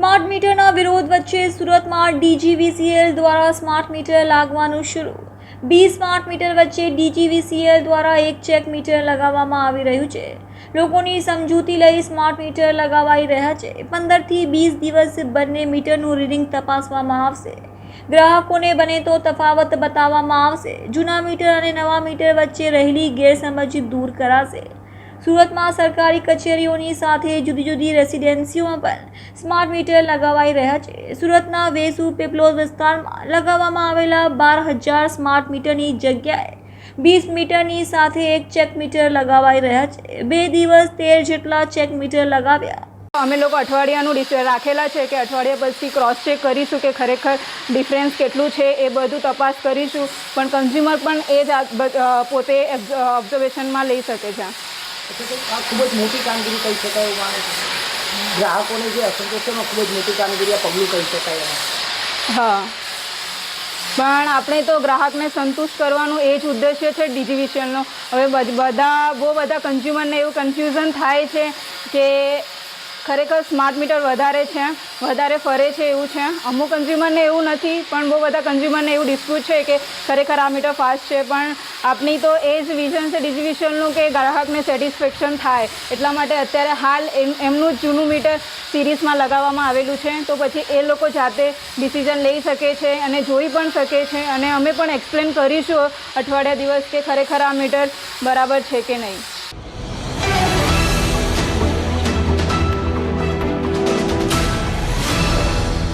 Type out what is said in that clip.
Smart મીટરના વિરોધ વચ્ચે સુરતમાં ડીજીવીસીએલ દ્વારા સ્માર્ટ મીટર લાગવાનું શરૂ. બી સ્માર્ટ મીટર વચ્ચે ડીજીવીસીએલ દ્વારા એક ચેક મીટર લગાવવામાં આવી રહ્યું છે. લોકોની સમજૂતી લઈ સ્માર્ટ મીટર લગાવાઈ રહ્યા છે. પંદરથી વીસ દિવસ બંને મીટરનું રીડિંગ તપાસવામાં આવશે. ગ્રાહકોને બને તો તફાવત બતાવવામાં આવશે. જૂના મીટર અને નવા મીટર વચ્ચે રહેલી ગેરસમજ દૂર કરાશે. સુરતમાં સરકારી કચેરીઓની સાથે જુદી જુદી રેસિડેન્સીઓમાં પણ સ્માર્ટ મીટર લગાવાઈ રહ્યા છે. સુરતના વેસુ પેપલોઝ વિસ્તારમાં લગાવવામાં આવેલા બાર હજાર સ્માર્ટ મીટરની જગ્યાએ વીસ મીટરની સાથે એક ચેક મીટર લગાવાઈ રહ્યા છે. બે દિવસ તેર જેટલા ચેક મીટર લગાવ્યા. અમે લોકો અઠવાડિયાનું રાખેલા છે કે અઠવાડિયા પછી ક્રોસ ચેક કરીશું કે ખરેખર ડિફરન્સ કેટલું છે એ બધું તપાસ કરીશું, પણ કન્ઝ્યુમર પણ એ જ પોતે ઓબ્ઝર્વેશનમાં લઈ શકે છે. આ ખૂબ જ મોટી કામગીરી કહી શકાય એવું માને છે. ગ્રાહકોને જે અસંતોષમાં ખૂબ જ મોટી કામગીરી આ પગલું કહી શકાય એમાં. હા. પણ આપણે તો ગ્રાહકને સંતુષ્ટ કરવાનું એ જ ઉદ્દેશ્ય છે ડિજિવિશનનો હવે બધા બહુ બધા કન્ઝ્યુમરને એવું કન્ફ્યુઝન થાય છે કે ખરેખર સ્માર્ટ મીટર વધારે છે, વધારે ફરે છે એવું છે. અમુક કન્ઝ્યુમરને એવું નથી, પણ બહુ બધા કન્ઝ્યુમરને એવું ડિસ્પ્યુટ છે કે ખરેખર આ મીટર ફાસ્ટ છે, પણ આપણી તો એ જ વિઝન છે ડિજીવિશનનું કે ગ્રાહકને સેટિસ્ફેક્શન થાય. એટલા માટે અત્યારે હાલ એમ, એમનું જૂનું મીટર સિરીઝમાં લગાવવામાં આવેલું છે. તો પછી એ લોકો જાતે ડિસિઝન લઈ શકે છે અને જોઈ પણ શકે છે અને અમે પણ એક્સપ્લેન કરીશું અઠવાડિયા દિવસ કે ખરેખર આ મીટર બરાબર છે કે નહીં.